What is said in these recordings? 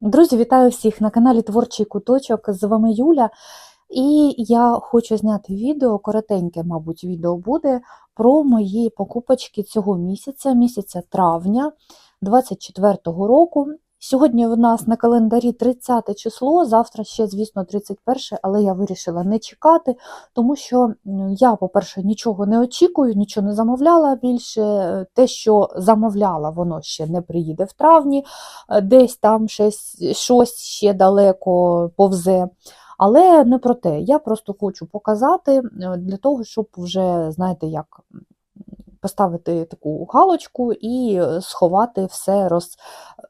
Друзі, вітаю всіх на каналі Творчий Куточок. З вами Юля. І я хочу зняти відео, коротеньке, мабуть, відео буде про мої покупочки цього місяця, місяця травня 24-го року. Сьогодні в нас на календарі 30 число, завтра ще, звісно, 31, але я вирішила не чекати, тому що я, по-перше, нічого не очікую, нічого не замовляла більше. Те, що замовляла, воно ще не приїде в травні, е, десь там щось, щось ще далеко повзе. Але не про те. Я просто хочу показати е, для того, щоб вже, знаєте, як поставити таку галочку і е, сховати все, роз,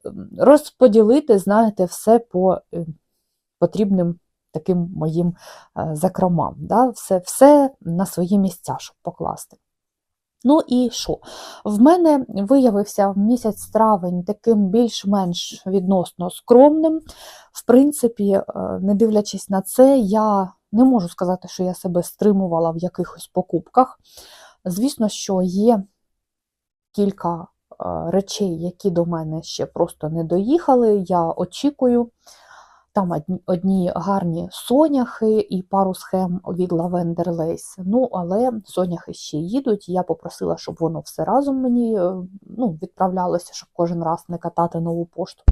ем, розподілити, знаєте, все по е, потрібним таким моїм е, закромам. Да? Все, все на свої місця, щоб покласти. Ну і що? В мене виявився місяць травень таким більш-менш відносно скромним. В принципі, не дивлячись на це, я не можу сказати, що я себе стримувала в якихось покупках. Звісно, що є кілька е, речей, які до мене ще просто не доїхали. Я очікую. Там одні, гарні соняхи і пару схем від Lavender Lace. Ну, але соняхи ще їдуть. Я попросила, щоб воно все разом мені е, ну, відправлялося, щоб кожен раз не катати нову пошту.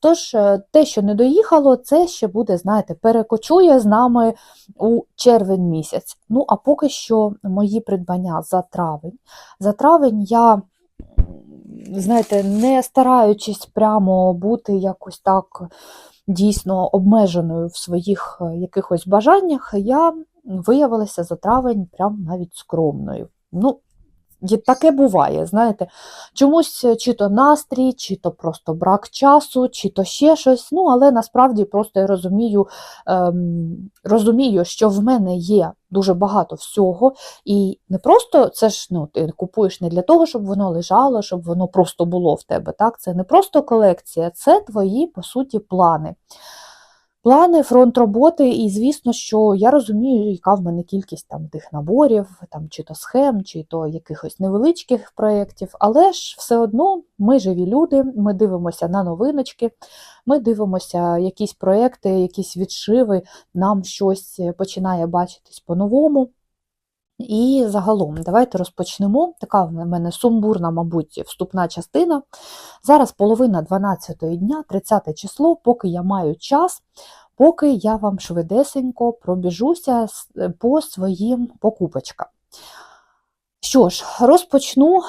Тож, е, те, що не доїхало, це ще буде, знаєте, перекочує з нами у червень місяць. Ну, а поки що мої придбання за травень. За травень я, знаєте, не стараючись прямо бути якось так дійсно обмеженою в своїх е, якихось бажаннях, я виявилася за травень прям навіть скромною. Ну, таке буває, знаєте, чомусь е, чи то настрій, чи то просто брак часу, чи то ще щось. Ну, але насправді просто я розумію, ем, розумію, що в мене є дуже багато всього, і не просто це ж ну, ти купуєш не для того, щоб воно лежало, щоб воно просто було в тебе. Так? Це не просто колекція, це твої, по суті, плани. Плани, фронт роботи, і звісно, що я розумію, яка в мене кількість там тих наборів, там чи то схем, чи то якихось невеличких проєктів, але ж все одно ми живі люди, ми дивимося на новиночки, ми дивимося якісь проекти, якісь відшиви, нам щось починає бачитись по-новому. І загалом, давайте розпочнемо. Така в мене сумбурна, мабуть, вступна частина. Зараз половина 12 дня, 30 число, поки я маю час, поки я вам швидесенько пробіжуся по своїм покупочкам. Що ж, розпочну е,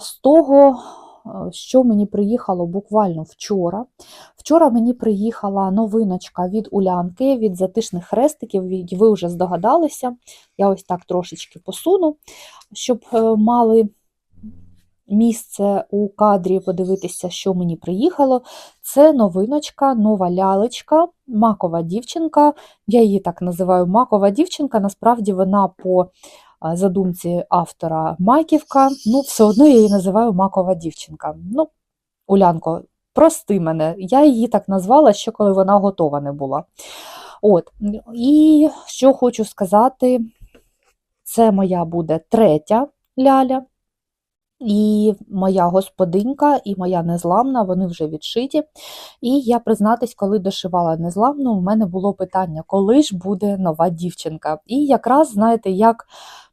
з того, е, що мені приїхало буквально вчора. Вчора мені приїхала новиночка від Улянки, від затишних хрестиків. від- Ви вже здогадалися. Я ось так трошечки посуну, щоб е, мали місце у кадрі подивитися, що мені приїхало. Це новиночка, нова лялечка, макова дівчинка. Я її так називаю макова дівчинка. Насправді вона по задумці автора Маківка. Ну, все одно я її називаю макова дівчинка. Ну, Улянко, прости мене, я її так назвала ще коли вона готова не була. От, і що хочу сказати, це моя буде третя ляля. І моя господинька, і моя незламна, вони вже відшиті. І я признатись, коли дошивала незламну, у мене було питання, коли ж буде нова дівчинка. І якраз, знаєте, як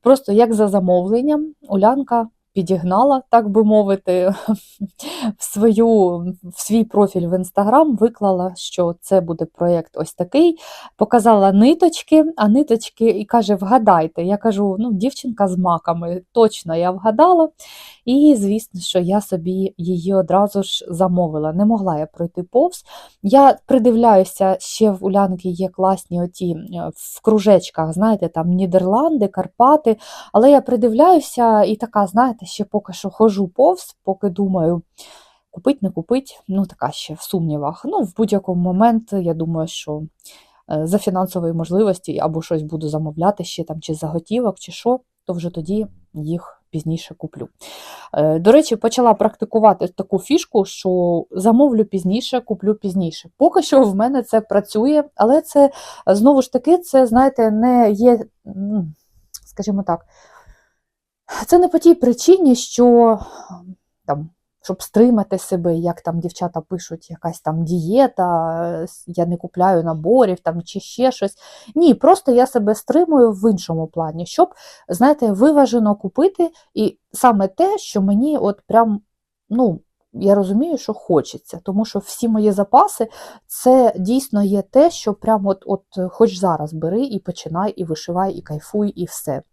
просто як за замовленням, Улянка підігнала, так би мовити, в, свою, в свій профіль в інстаграм, виклала, що це буде проєкт ось такий, показала ниточки, а ниточки і каже: вгадайте. Я кажу, ну, дівчинка з маками, точно я вгадала. І, звісно, що я собі її одразу ж замовила. Не могла я пройти повз. Я придивляюся, ще в Улянки є класні оті е, в кружечках, знаєте, там Нідерланди, Карпати. Але я придивляюся і така, знаєте, ще поки що хожу повз, поки думаю. Купить, не купить, ну така ще в сумнівах. Ну, в будь-якому момент, я думаю, що е, за фінансової можливості або щось буду замовляти ще там, чи заготівок, чи що, то вже тоді їх пізніше куплю. Е, До речі, почала практикувати таку фішку, що замовлю пізніше, куплю пізніше. Поки що в мене це працює, але це знову ж таки, це, знаєте, не є, скажімо так, це не по тій причині, що там. щоб стримати себе, як там дівчата пишуть, якась там дієта, я не купляю наборів там чи ще щось. Ні, просто я себе стримую в іншому плані, щоб, знаєте, виважено купити, і саме те, що мені от прям, ну, я розумію, що хочеться, тому що всі мої запаси це дійсно є те, що прямо от, от хоч зараз бери і починай, і вишивай, і кайфуй, і все.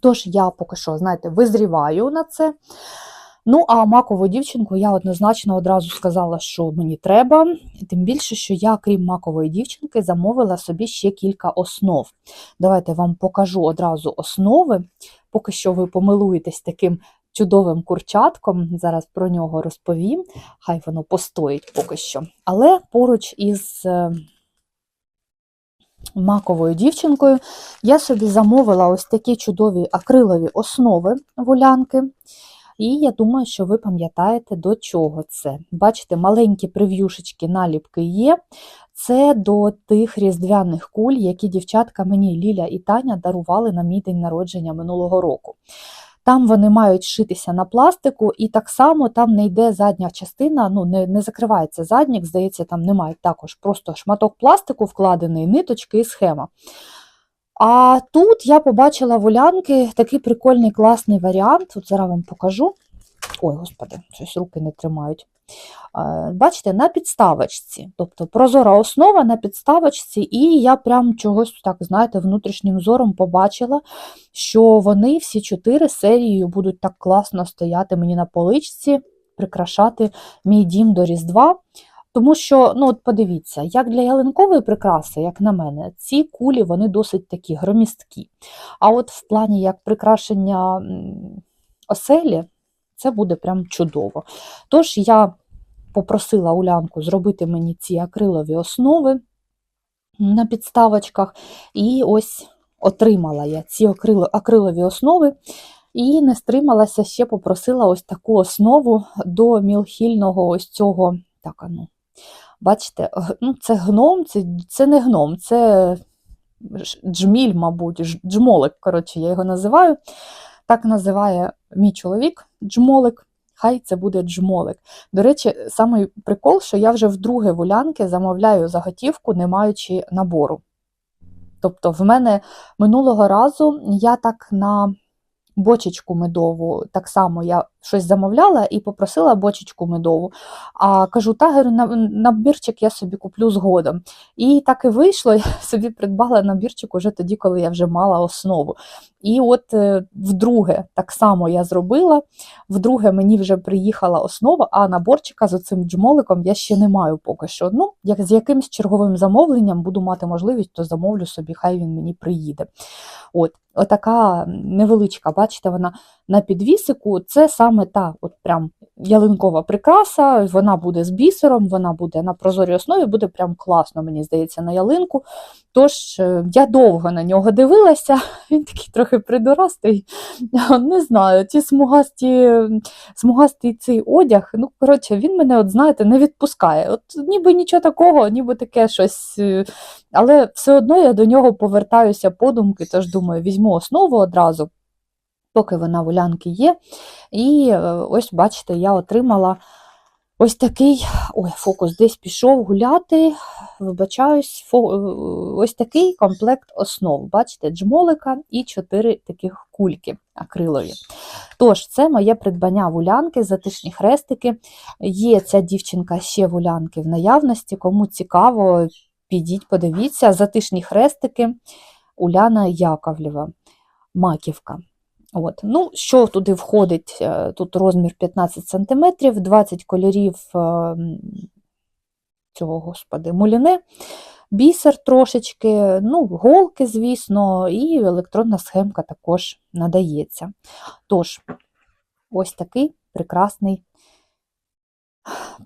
Тож я поки що, знаєте, визріваю на це. Ну, а макову дівчинку я однозначно одразу сказала, що мені треба, тим більше, що я, крім макової дівчинки, замовила собі ще кілька основ. Давайте вам покажу одразу основи. Поки що ви помилуєтесь таким чудовим курчатком, зараз про нього розповім, хай воно постоїть поки що. Але поруч із е, маковою дівчинкою я собі замовила ось такі чудові акрилові основи волянки. І я думаю, що ви пам'ятаєте, до чого це. Бачите, маленькі прев'юшечки, наліпки є. Це до тих різдвяних куль, які дівчатка мені Ліля і Таня дарували на мій день народження минулого року. Там вони мають шитися на пластику, і так само там не йде задня частина, ну не не закривається заднік, здається, там немає також просто шматок пластику вкладений, ниточки і схема. А тут я побачила волянки такий прикольний класний варіант. От зараз вам покажу. Ой, господи, щось руки не тримають. Бачите, на підставочці. Тобто прозора основа на підставочці, і я прям чогось, так, знаєте, внутрішнім зором побачила, що вони всі чотири серією будуть так класно стояти мені на поличці, прикрашати мій дім до Різдва. Тому що, ну от подивіться, як для ялинкової прикраси, як на мене, ці кулі вони досить такі громісткі. А от в плані як прикрашення оселі, це буде прям чудово. Тож я попросила Улянку зробити мені ці акрилові основи на підставочках, і ось отримала я ці акрилові основи. І не стрималася, ще попросила ось таку основу до мілхільного ось цього. Так, ну, Бачите, ну, це гном, це це не гном, це джміль, мабуть, джмолик, коротше, я його називаю. Так називає мій чоловік джмолик. Хай це буде джмолик. До речі, самий прикол, що я вже вдруге в замовляю заготівку, не маючи набору. Тобто, в мене минулого разу я так на бочечку медову. Так само я щось замовляла і попросила бочечку медову. А кажу, та набірчик я собі куплю згодом. І так і вийшло, я собі придбала набірчик уже тоді, коли я вже мала основу. І от е, вдруге, так само я зробила. Вдруге, мені вже приїхала основа, а наборчика з оцим джмоликом я ще не маю поки що. Ну, як з якимсь черговим замовленням буду мати можливість, то замовлю собі, хай він мені приїде. От, Отака невеличка, бачите, вона на підвісику. Це саме та от прям ялинкова прикраса, вона буде з бісером, вона буде на прозорій основі, буде прям класно, мені здається, на ялинку. Тож е, я довго на нього дивилася, він такий трохи придоростий. Не знаю, ті смугасті, смугастий цей одяг, ну, коротше, він мене, от знаєте, не відпускає. От Ніби нічого такого, ніби таке щось. Е, але все одно я до нього повертаюся подумки, тож думаю, візьму основу одразу поки вона в улянки є. І е, ось, бачите, я отримала ось такий ой, фокус десь пішов гуляти, вибачаюсь, е, ось такий комплект основ. Бачите, джмолика і чотири таких кульки акрилові. Тож, це моє придбання вулянки, затишні хрестики. Є ця дівчинка ще вулянки в наявності, кому цікаво, підіть, подивіться, затишні хрестики Уляна Яковлєва, Маківка. От. Ну, Що туди входить? Е, тут розмір 15 см, 20 кольорів е, цього, господи, муліне, бісер трошечки, ну, голки, звісно, і електронна схемка також надається. Тож, ось такий прекрасний.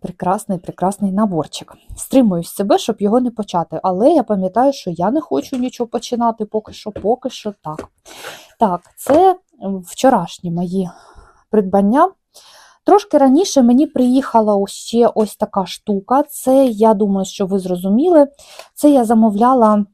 Прекрасний, прекрасний наборчик. Стримуюсь себе, щоб його не почати. Але я пам'ятаю, що я не хочу нічого починати поки що, поки що так. Так, це вчорашні мої придбання. Трошки раніше мені приїхала ще ось така штука. Це, я думаю, що ви зрозуміли. Це я замовляла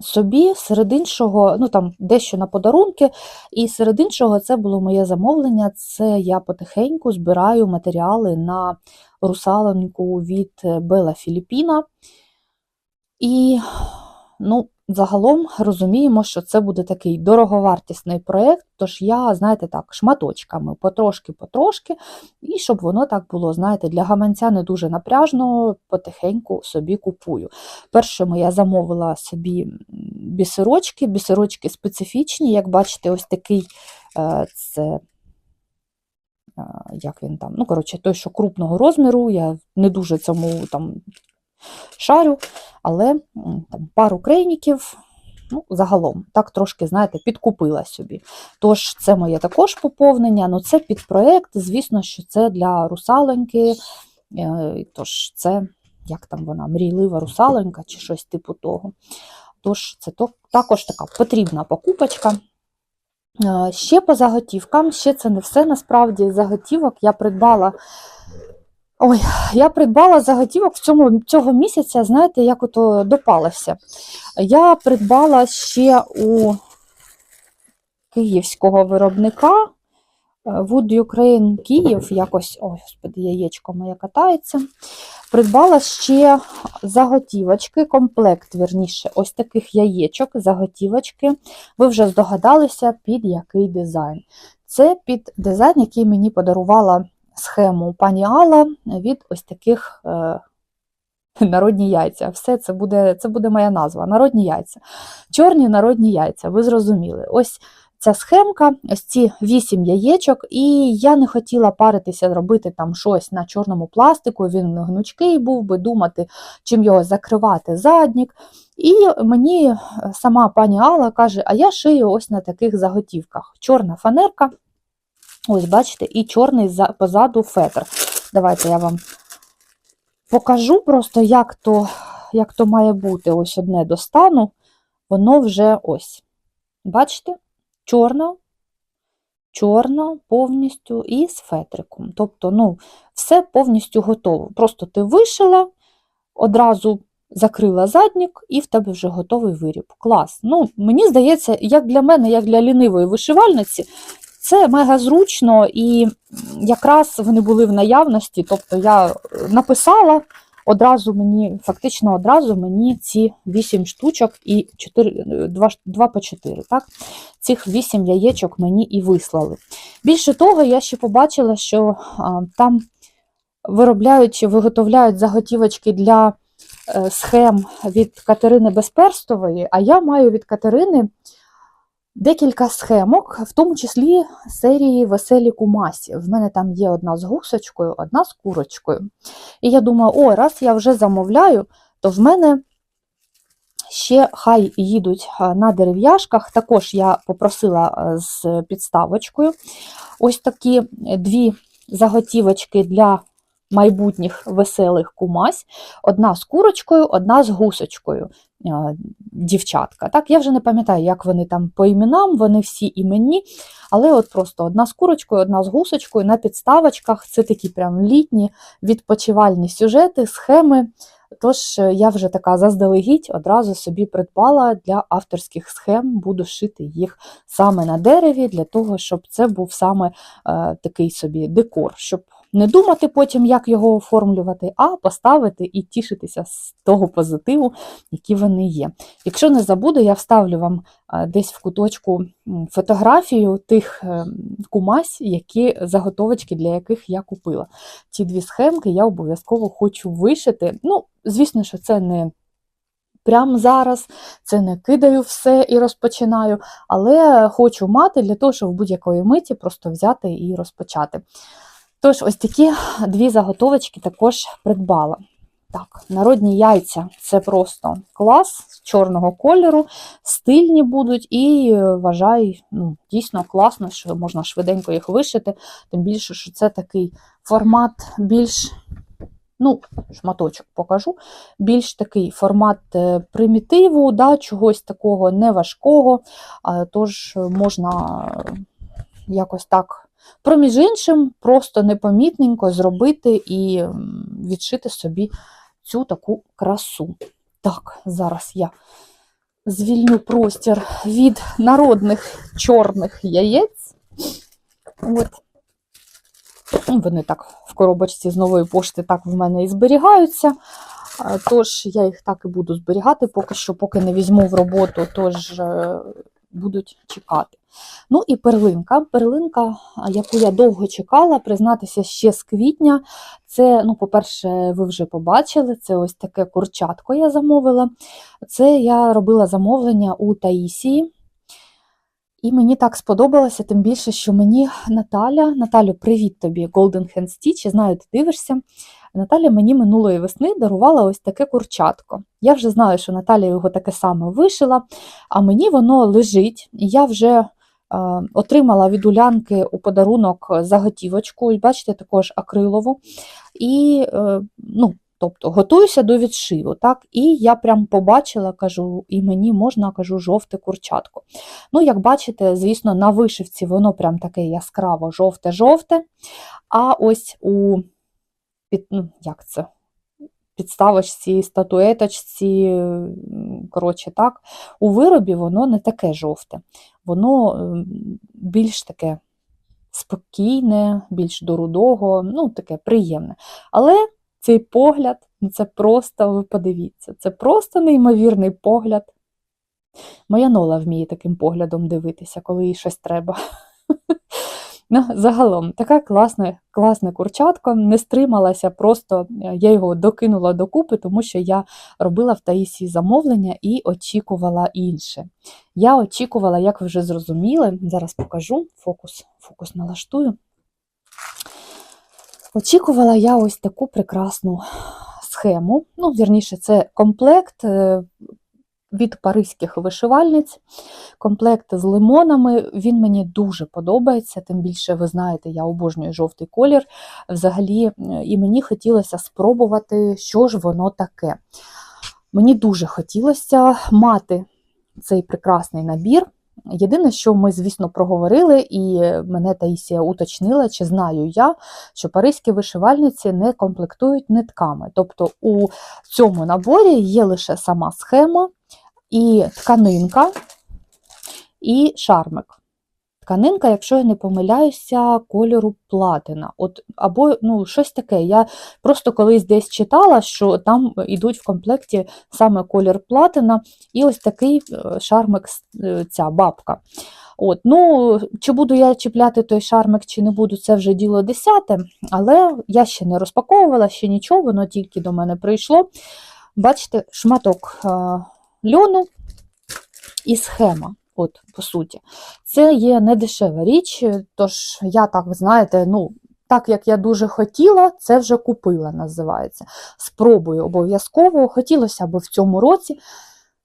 собі серед іншого, ну там дещо на подарунки, і серед іншого це було моє замовлення. Це я потихеньку збираю матеріали на русалоньку від Бела Філіппіна. І, ну, загалом розуміємо, що це буде такий дороговартісний проєкт, тож я, знаєте, так, шматочками, потрошки-потрошки, і щоб воно так було, знаєте, для гаманця не дуже напряжно, потихеньку собі купую. Першими я замовила собі бісерочки, бісерочки специфічні, як бачите, ось такий е, це. е, Як він там? Ну, коротше, той, що крупного розміру, я не дуже цьому там шарю, але там, пару крейніків, ну, загалом, так трошки, знаєте, підкупила собі. Тож це моє також поповнення, ну це під проєкт, звісно, що це для русалоньки, е, тож це, як там вона, мрійлива русалонька чи щось типу того. Тож це також така потрібна покупочка. Е, Ще по заготівкам, ще це не все насправді. Заготівок я придбала. Ой, я придбала заготівок в цьому, цього місяця, знаєте, як ото допалася. Я придбала ще у київського виробника е, Wood Ukraine Київ, якось, ой, господи, яєчко моє катається. Придбала ще заготівочки, комплект, вірніше, ось таких яєчок, заготівочки. Ви вже здогадалися, під який дизайн. Це під дизайн, який мені подарувала схему пані Алла від ось таких е, народні яйця. Все це буде, це буде моя назва. Народні яйця. Чорні народні яйця, ви зрозуміли. Ось ця схемка, ось ці вісім яєчок, і я не хотіла паритися, робити там щось на чорному пластику, він гнучкий був би, думати, чим його закривати заднік. І мені сама пані Алла каже: а я шию ось на таких заготівках. Чорна фанерка. Ось, бачите, і чорний позаду фетр. Давайте я вам покажу просто, як то, як то має бути. Ось одне достану, воно вже ось. Бачите? Чорна, чорна повністю і з фетриком. Тобто, ну, все повністю готово. Просто ти вишила, одразу закрила заднік, і в тебе вже готовий виріб. Клас. Ну, мені здається, як для мене, як для лінивої вишивальниці, це мега зручно і якраз вони були в наявності. Тобто я написала одразу мені, фактично одразу мені ці 8 штучок і 4, 2, 2 по 4. Так? Цих 8 яєчок мені і вислали. Більше того, я ще побачила, що а, там виробляють чи виготовляють заготівочки для е, схем від Катерини Безперстової, а я маю від Катерини декілька схемок, в тому числі серії Веселі кумасі. В мене там є одна з гусочкою, одна з курочкою. І я думаю, о, раз я вже замовляю, то в мене ще хай їдуть на дерев'яшках. Також я попросила з підставочкою. Ось такі дві заготівочки для майбутніх веселих кумась. Одна з курочкою, одна з гусочкою. Дівчатка. Так, я вже не пам'ятаю, як вони там по іменам, вони всі іменні, але от просто одна з курочкою, одна з гусочкою на підставочках. Це такі прям літні відпочивальні сюжети, схеми. Тож е, я вже така заздалегідь одразу собі придбала для авторських схем, буду шити їх саме на дереві, для того, щоб це був саме е, такий собі декор, щоб не думати потім, як його оформлювати, а поставити і тішитися з того позитиву, які вони є. Якщо не забуду, я вставлю вам е, десь в куточку фотографію тих е, кумась, які заготовочки, для яких я купила. Ці дві схемки я обов'язково хочу вишити. Ну, звісно, що це не прямо зараз, це не кидаю все і розпочинаю, але хочу мати для того, щоб в будь-якої миті просто взяти і розпочати. Тож, ось такі дві заготовочки також придбала. Так, народні яйця це просто клас чорного кольору, стильні будуть, і е, вважаю, ну, дійсно класно, що можна швиденько їх вишити, тим більше, що це такий формат більш, ну, шматочок покажу, більш такий формат е, примітиву, да, чогось такого неважкого, тож можна е, якось так. Проміж іншим, просто непомітненько зробити і відшити собі цю таку красу. Так, зараз я звільню простір від народних чорних яєць. От. Вони так в коробочці з нової пошти так в мене і зберігаються. Тож я їх так і буду зберігати, поки що, поки не візьму в роботу, тож е, будуть чекати. Ну і перлинка. Перлинка, яку я довго чекала, признатися ще з квітня. Це, ну, по-перше, ви вже побачили, це ось таке курчатко я замовила. Це я робила замовлення у Таїсії. І мені так сподобалося, тим більше, що мені Наталя, Наталю, привіт тобі, Golden Hand Stitch, знаю, ти дивишся. Наталя мені минулої весни дарувала ось таке курчатко. Я вже знаю, що Наталя його таке саме вишила, а мені воно лежить, я вже отримала від улянки у подарунок заготівочку, бачите, також акрилову. І, е, ну, тобто, готуюся до відшиву, так? І я прям побачила, кажу, і мені можна, кажу, жовте курчатко. Ну, як бачите, звісно, на вишивці воно прям таке яскраво жовте-жовте. А ось у під, ну, як це? Підставочці, статуеточці, коротше так, у виробі воно не таке жовте, воно ем, більш таке спокійне, більш до рудого, ну, таке приємне. Але цей погляд, ну це просто, ви подивіться, це просто неймовірний погляд. Моя Нола вміє таким поглядом дивитися, коли їй щось треба. Ну, загалом, така класна, класна курчатка, не стрималася, просто е, я його докинула докупи, тому що я робила в Таїсії замовлення і очікувала інше. Я очікувала, як ви вже зрозуміли, зараз покажу, фокус, фокус налаштую. Очікувала я ось таку прекрасну схему. Ну, вірніше, це комплект е, від паризьких вишивальниць. Комплект з лимонами. Він мені дуже подобається, тим більше, ви знаєте, я обожнюю жовтий колір. Взагалі, е, і мені хотілося спробувати, що ж воно таке. Мені дуже хотілося мати цей прекрасний набір. Єдине, що ми, звісно, проговорили, і мене Таїсія уточнила, чи знаю я, що паризькі вишивальниці не комплектують нитками. Тобто у цьому наборі є лише сама схема, і тканинка, і шармик. Тканинка, якщо я не помиляюся, кольору платина. От, Або ну, щось таке. Я просто колись десь читала, що там йдуть в комплекті саме колір платина, і ось такий е, шармик, е, ця бабка. От, ну, Чи буду я чіпляти той шармик, чи не буду, це вже діло десяте, але я ще не розпаковувала, ще нічого, воно тільки до мене прийшло. Бачите, шматок е, льону і схема. От, по суті, це є не дешева річ, тож я так, знаєте, ну, так як я дуже хотіла, це вже купила, називається. Спробую обов'язково. Хотілося б в цьому році.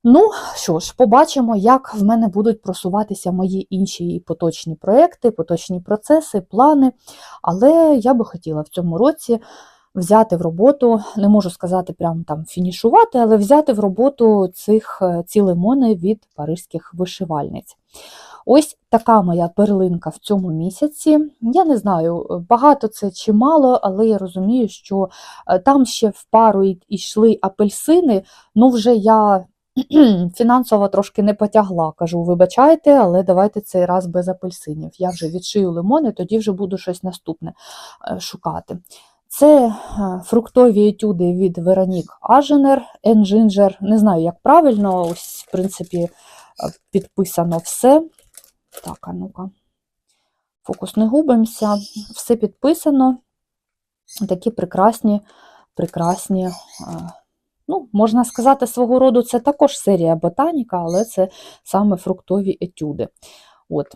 Ну що ж, побачимо, як в мене будуть просуватися мої інші поточні проекти, поточні процеси, плани. Але я би хотіла в цьому році взяти в роботу, не можу сказати, прям там фінішувати, але взяти в роботу цих ці лимони від паризьких вишивальниць. Ось така моя перлинка в цьому місяці. Я не знаю, багато це чи мало, але я розумію, що там ще в пару йшли апельсини, ну вже я. Фінансово трошки не потягла, кажу, вибачайте, але давайте цей раз без апельсинів. Я вже відшию лимони, тоді вже буду щось наступне шукати. Це фруктові етюди від Веронік Аженер, Енджинджер. Не знаю, як правильно, ось, в принципі, підписано все. Так, а ну-ка, фокус не губимося. Все підписано. Такі прекрасні, прекрасні, ну, можна сказати, свого роду, це також серія ботаніка, але це саме фруктові етюди. От.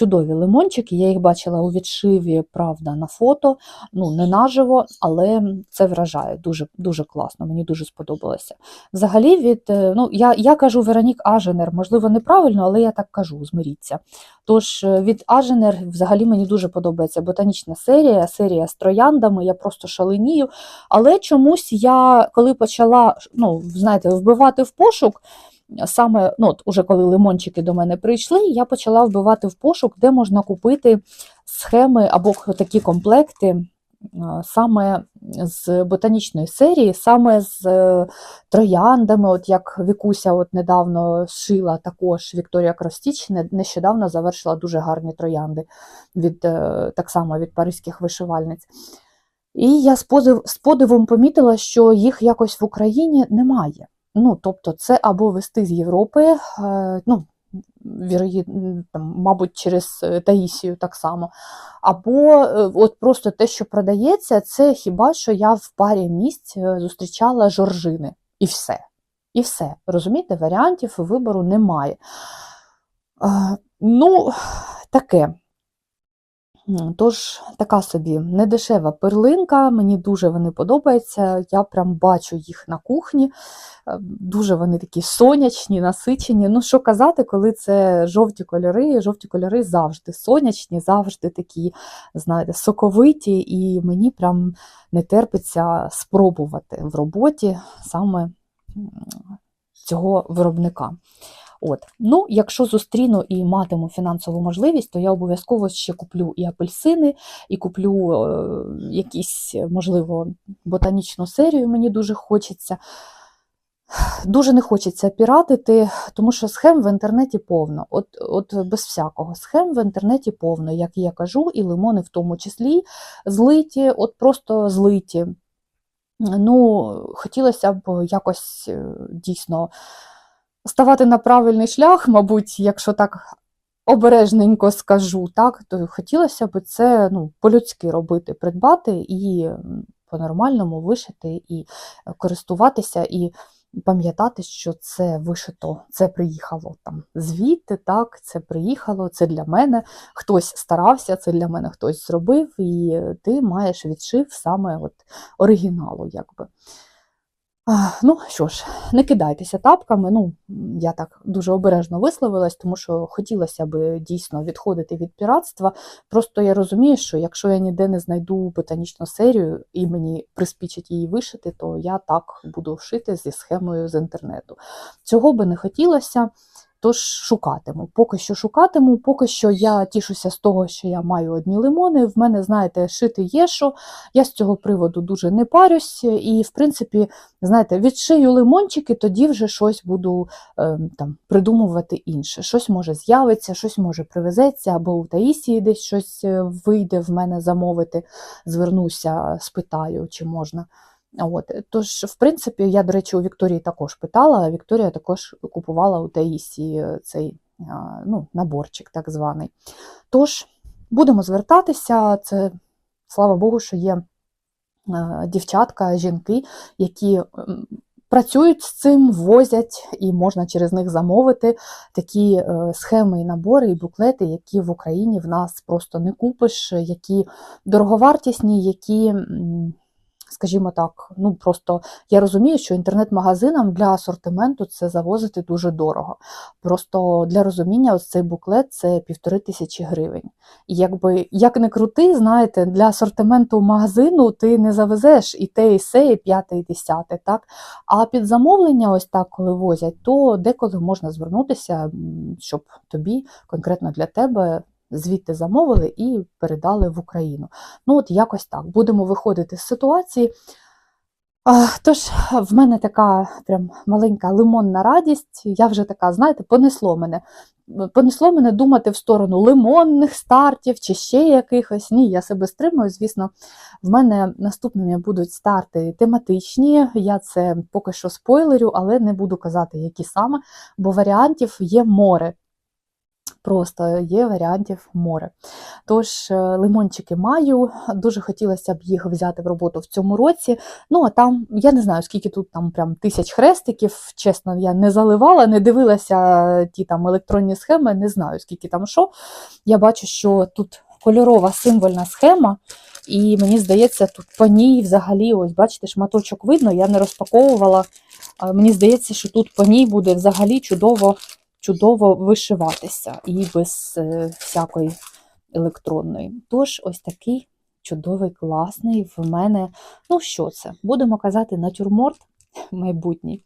Чудові лимончики, я їх бачила у відшиві, правда, на фото, ну, не наживо, але це вражає дуже дуже класно, мені дуже сподобалося. Взагалі, від, ну, я я кажу Веронік Аженер, можливо, неправильно, але я так кажу, змиріться. Тож від Аженер взагалі мені дуже подобається ботанічна серія, серія з трояндами, я просто шаленію. Але чомусь я, коли почала ну, знаєте, вбивати в пошук, саме, ну, от уже коли лимончики до мене прийшли, я почала вбивати в пошук, де можна купити схеми або такі комплекти саме з ботанічної серії, саме з е, трояндами, от як Вікуся от недавно шила також Вікторія Кростіч, нещодавно завершила дуже гарні троянди від, е, так само від паризьких вишивальниць. І я з подивом помітила, що їх якось в Україні немає. Ну, тобто, це або вести з Європи, е, ну, там, мабуть, через е, Таїсію так само. Або е, от просто те, що продається, це хіба що я в парі місць зустрічала жоржини. І все. І все. Розумієте, варіантів вибору немає. Ну, таке. Тож, така собі недешева перлинка, мені дуже вони подобаються. Я прям бачу їх на кухні. Е, Дуже вони такі сонячні, насичені. Ну, що казати, коли це жовті кольори, жовті кольори завжди сонячні, завжди такі, знаєте, соковиті, і мені прям не терпиться спробувати в роботі саме цього виробника. От. Ну, якщо зустріну і матиму фінансову можливість, то я обов'язково ще куплю і апельсини, і куплю е, якісь, можливо, ботанічну серію, мені дуже хочеться. Дуже не хочеться піратити, тому що схем в інтернеті повно. От, от без всякого. Схем в інтернеті повно, як я кажу, і лимони в тому числі злиті, от просто злиті. Ну, хотілося б якось е, дійсно ставати на правильний шлях, мабуть, якщо так обережненько скажу, так, то хотілося б це ну, по-людськи робити, придбати і по-нормальному вишити, і користуватися, і пам'ятати, що це вишито, це приїхало там звідти, так, це приїхало, це для мене. Хтось старався, це для мене хтось зробив, і ти маєш відшив саме от оригіналу, якби. Ну що ж, не кидайтеся тапками. Ну, я так дуже обережно висловилась, тому що хотілося б дійсно відходити від піратства. Просто я розумію, що якщо я ніде не знайду ботанічну серію і мені приспічать її вишити, то я так буду шити зі схемою з інтернету. Цього би не хотілося. Тож шукатиму. Поки що шукатиму, поки що я тішуся з того, що я маю одні лимони. В мене, знаєте, шити є що. Я з цього приводу дуже не парюсь. І, в принципі, знаєте, відшию лимончики, тоді вже щось буду е, там придумувати інше. Щось може з'явиться, щось може привезеться, або у Таїсії десь щось е, вийде в мене замовити. Звернуся, спитаю, чи можна. От. Тож, в принципі, я, до речі, у Вікторії також питала. Вікторія також купувала у Таїсі цей ну, наборчик, так званий. Тож, будемо звертатися. Це, слава Богу, що є дівчатка, жінки, які працюють з цим, возять, і можна через них замовити такі е, схеми і набори, і буклети, які в Україні в нас просто не купиш, які дороговартісні, які. Скажімо так, ну просто я розумію, що інтернет-магазинам для асортименту це завозити дуже дорого. Просто для розуміння, ось цей буклет це півтори тисячі гривень. І якби як не крути, знаєте, для асортименту магазину ти не завезеш і те, і се, і п'яте, і десяте, так? А під замовлення, ось так, коли возять, то деколи можна звернутися, щоб тобі, конкретно для тебе, звідти замовили і передали в Україну. Ну, от якось так. Будемо виходити з ситуації. Тож, в мене така прям маленька лимонна радість. Я вже така, знаєте, понесло мене. Понесло мене думати в сторону лимонних стартів чи ще якихось. Ні, я себе стримую. Звісно, в мене наступними будуть старти тематичні. Я це поки що спойлерю, але не буду казати, які саме, бо варіантів є море. Просто є варіантів море. Тож, е, лимончики маю, дуже хотілося б їх взяти в роботу в цьому році. Ну, а там, я не знаю, скільки тут там прям тисяч хрестиків. Чесно, я не заливала, не дивилася ті там електронні схеми, не знаю, скільки там що. Я бачу, що тут кольорова символьна схема, і мені здається, тут по ній взагалі, ось бачите, шматочок видно, я не розпаковувала. Мені здається, що тут по ній буде взагалі чудово чудово вишиватися і без е, всякої електронної. Тож, ось такий чудовий, класний в мене. Ну, що це? Будемо казати, натюрморт майбутній.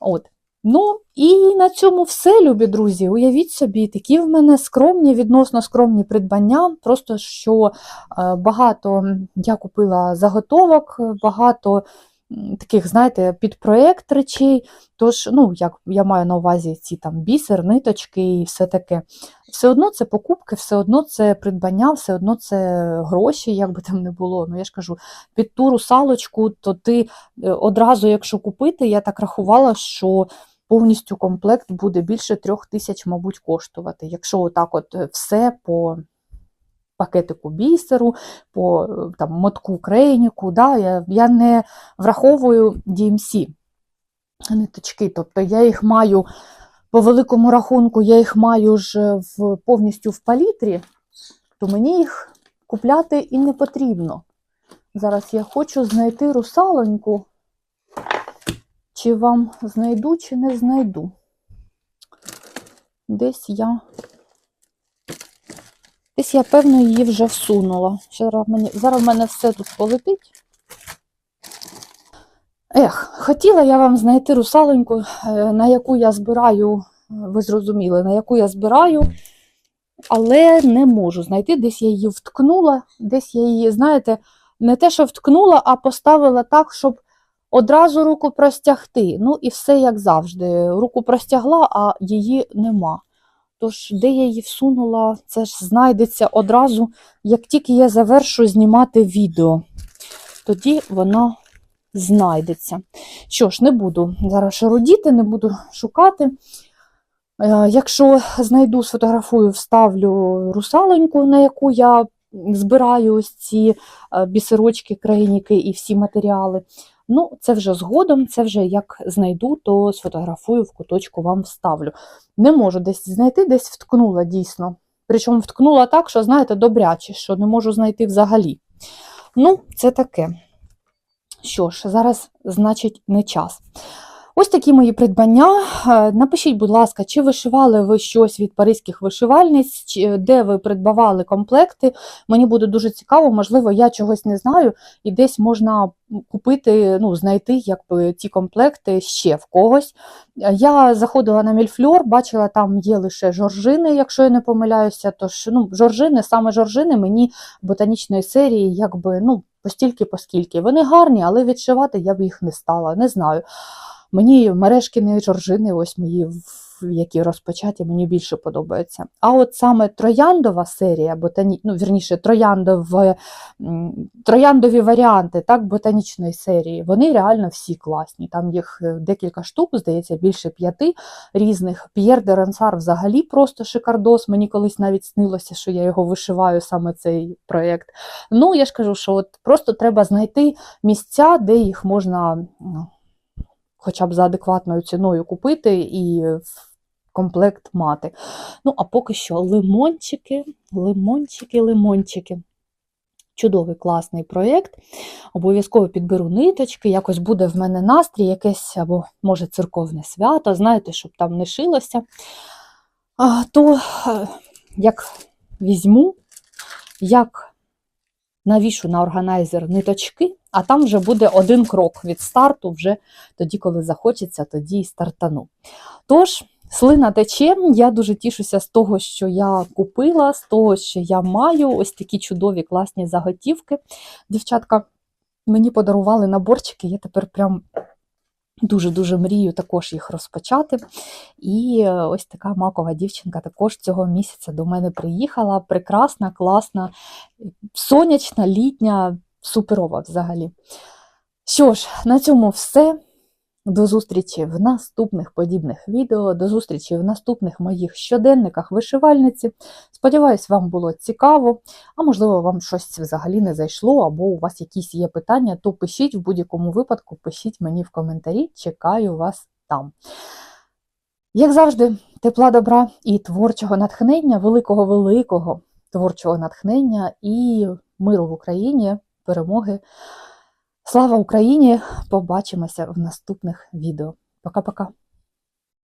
От. Ну, і на цьому все, любі друзі. Уявіть собі, такі в мене скромні, відносно скромні придбання. Просто що е, багато я купила заготовок, багато таких, знаєте, під проєкт речей. Тож, ну, як я маю на увазі ці там бісер, ниточки і все таке. Все одно це покупки, все одно це придбання, все одно це гроші, як би там не було. Ну, я ж кажу, під ту русалочку, то ти е, одразу, якщо купити, я так рахувала, що повністю комплект буде більше трьох тисяч, мабуть, коштувати. Якщо отак от е, все по пакетику бісеру, по е, там, мотку крейніку, да, я, я не враховую DMC ниточки, тобто я їх маю по великому рахунку, я їх маю ж в, повністю в палітрі, то мені їх купляти і не потрібно. Зараз я хочу знайти русалоньку. Чи вам знайду, чи не знайду. Десь я. Десь я, певно, її вже всунула. Зараз, мені... Зараз в мене все тут полетить. Ех, хотіла я вам знайти русалоньку, е, на яку я збираю, ви зрозуміли, на яку я збираю, але не можу знайти. Десь я її вткнула, десь я її, знаєте, не те, що вткнула, а поставила так, щоб одразу руку простягти. Ну і все як завжди. Руку простягла, а її нема. Тож, де я її всунула, це ж знайдеться одразу, як тільки я завершу знімати відео. Тоді вона знайдеться. Що ж, не буду зараз шародіти, не буду шукати. Е, Якщо знайду, сфотографую, вставлю русалоньку, на яку я збираю ось ці е, бісерочки, крайніки і всі матеріали. Ну, це вже згодом, це вже як знайду, то сфотографую в куточку вам вставлю. Не можу десь знайти, десь вткнула дійсно. Причому вткнула так, що, знаєте, добряче, що не можу знайти взагалі. Ну, це таке. Що ж, зараз, значить, не час. Ось такі мої придбання. Е, Напишіть, будь ласка, чи вишивали ви щось від паризьких вишивальниць, чи де ви придбавали комплекти. Мені буде дуже цікаво, можливо, я чогось не знаю, і десь можна купити, ну, знайти якби, ті комплекти ще в когось. Е, Я заходила на Мільфльор, бачила, там є лише жоржини, якщо я не помиляюся. Тож ну, жоржини, саме жоржини мені ботанічної серії, якби, ну, постільки, поскільки. Вони гарні, але відшивати я б їх не стала, не знаю. Мені мережкини жоржини, ось мої, які розпочаті, мені більше подобаються. А от саме трояндова серія, ботані... ну, вірніше, трояндове, трояндові варіанти так, ботанічної серії, вони реально всі класні. Там їх е, декілька штук, здається, більше п'яти різних. П'єр де Рансар взагалі просто шикардос. Мені колись навіть снилося, що я його вишиваю, саме цей проєкт. Ну, я ж кажу, що от просто треба знайти місця, де їх можна. ну, хоча б за адекватною ціною купити і комплект мати. Ну, а поки що лимончики, лимончики, лимончики. Чудовий класний проєкт. Обов'язково підберу ниточки, якось буде в мене настрій, якесь або, може, церковне свято, знаєте, щоб там не шилося. А, то е, як візьму, як навішу на органайзер ниточки, а там вже буде один крок від старту, вже тоді, коли захочеться, тоді і стартану. Тож, слина тече, я дуже тішуся з того, що я купила, з того, що я маю ось такі чудові класні заготівки. Дівчатка мені подарували наборчики, я тепер прям дуже-дуже мрію також їх розпочати. І е, ось така макова дівчинка також цього місяця до мене приїхала. Прекрасна, класна, сонячна, літня, суперова взагалі. Що ж, на цьому все. До зустрічі в наступних подібних відео, до зустрічі в наступних моїх щоденниках вишивальниці. Сподіваюсь, вам було цікаво, а можливо, вам щось взагалі не зайшло, або у вас якісь є питання, то пишіть в будь-якому випадку, пишіть мені в коментарі, чекаю вас там. Як завжди, тепла добра і творчого натхнення, великого-великого творчого натхнення і миру в Україні, перемоги. Слава Україні! Побачимося в наступних відео. Пока-пока.